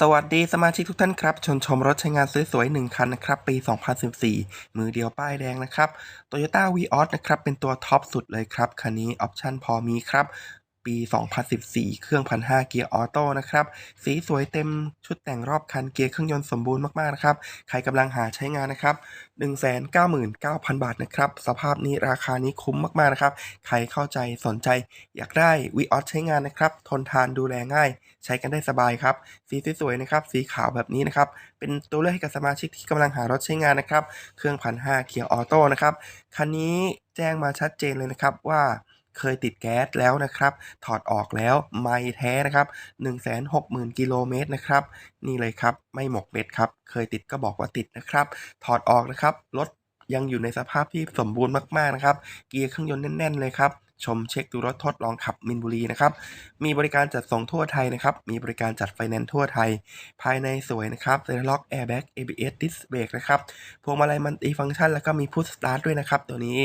สวัสดีสมาชิกทุกท่านครับ ชนชมรถใช้งานสวยๆ1คันนะครับ ปี 2014 มือเดียวป้ายแดงนะครับ Toyota v อ o s นะครับ เป็นตัวท็อปสุดเลยครับ คันนี้ออปชั่นพอมีครับ ปี 2014 เครื่อง 1,500 เกียร์ออโต้นะครับ สีสวยเต็มชุดแต่งรอบคันเกียร์เครื่องยนต์สมบูรณ์มากๆนะครับ ใครกำลังหาใช้งานนะครับ 199,000 บาทนะครับ สภาพนี้ราคานี้คุ้มมากๆนะครับ ใครเข้าใจสนใจอยากได้ Vios ใช้งานนะครับ ทนทานดูแลง่าย ใช้กันได้สบายครับ สีสวยๆนะครับ สีขาวแบบนี้นะครับ เป็นตัวเลือกให้กับสมาชิกที่กำลังหารถใช้งานนะครับ เครื่องพันห้าเกียร์ออโต้นะครับ คันนี้แจ้งมาชัดเจนเลยนะครับว่า เคยติดแก๊สแล้วนะครับ ถอดออกแล้วไม่แท้นะครับ 160,000 กิโลเมตรนะครับ นี่เลยครับ ไม่หมกเม็ดครับ เคยติดก็บอกว่าติดนะครับ ถอดออกนะครับ รถยังอยู่ในสภาพที่สมบูรณ์มากๆนะครับ เกียร์เครื่องยนต์แน่น ๆ เลยครับ ชมเช็คดูรถทดลองขับมินบุรีนะครับ มีบริการจัดส่งทั่วไทยนะครับ มีบริการจัดไฟแนนซ์ทั่วไทย ภายในสวยนะครับเซนล็อกแอร์แบ็ก ABS ดิสเบรกนะครับ พวงมาลัยมันติฟังก์ชันแล้วก็มีพุชสตาร์ทด้วยนะครับ ตัวนี้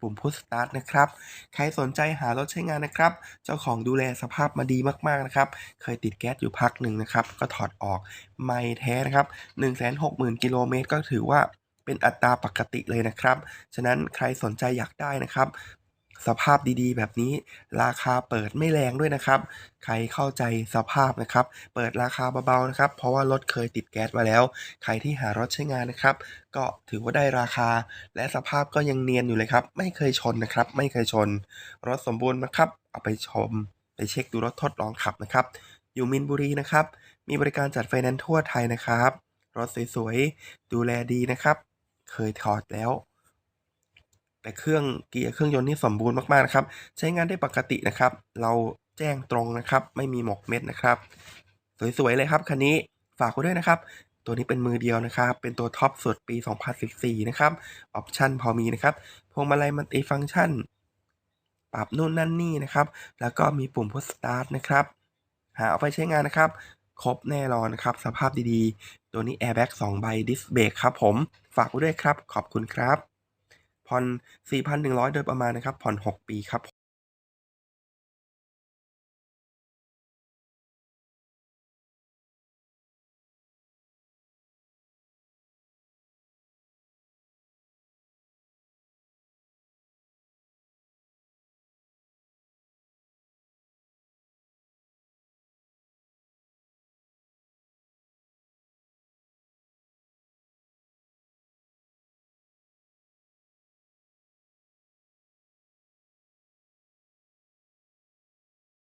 ปุ่มพุชสตาร์ทนะครับ ใครสนใจหารถใช้งานนะครับ เจ้าของดูแลสภาพมาดีมากๆนะครับ เคยติดแก๊สอยู่พักหนึ่งนะครับ ก็ถอดออกไม่แท้นะครับ160,000กิโลเมตรก็ถือว่าเป็นอัตราปกติเลยนะครับ ฉะนั้นใครสนใจอยากได้นะครับ สภาพดีๆ แบบนี้ ราคาเปิดไม่แรงด้วยนะครับ ใครเข้าใจสภาพนะครับ เปิดราคาเบาๆนะครับ เพราะว่ารถเคยติดแก๊สมาแล้ว ใครที่หารถใช้งานนะครับ ก็ถือว่าได้ราคา และสภาพก็ยังเนียนอยู่เลยครับ ไม่เคยชนนะครับ ไม่เคยชน รถสมบูรณ์นะครับ เอาไปชม ไปเช็คดูรถทดลองขับนะครับ อยู่มินบุรีนะครับ มีบริการจัดไฟแนนซ์ทั่วไทยนะครับ รถสวยๆ ดูแลดีนะครับ เคยถอดแล้ว แต่เครื่องเกียร์เครื่องยนต์นี่สมบูรณ์มากๆนะครับ ใช้งานได้ปกตินะครับ เราแจ้งตรงนะครับ ไม่มีหมกเม็ดนะครับ สวยๆเลยครับคันนี้ฝากไว้ด้วยนะครับ ตัวนี้เป็นมือเดียวนะครับ เป็นตัวท็อปสุดปี 2014 นะครับ ออปชั่นพอมีนะครับ พวงมาลัยมัลติฟังก์ชัน ปรับนู่นนั่นนี่นะครับ แล้วก็มีปุ่มพุชสตาร์ทนะครับ หาเอาไปใช้งานนะครับ ครบแน่นอนนะครับ สภาพดีๆ ตัวนี้แอร์แบ็ก2ใบดิสเบรกครับผม ฝากไว้ด้วยครับ ขอบคุณครับ ผ่อน 4,100 โดยประมาณนะครับ ผ่อน 6 ปีครับ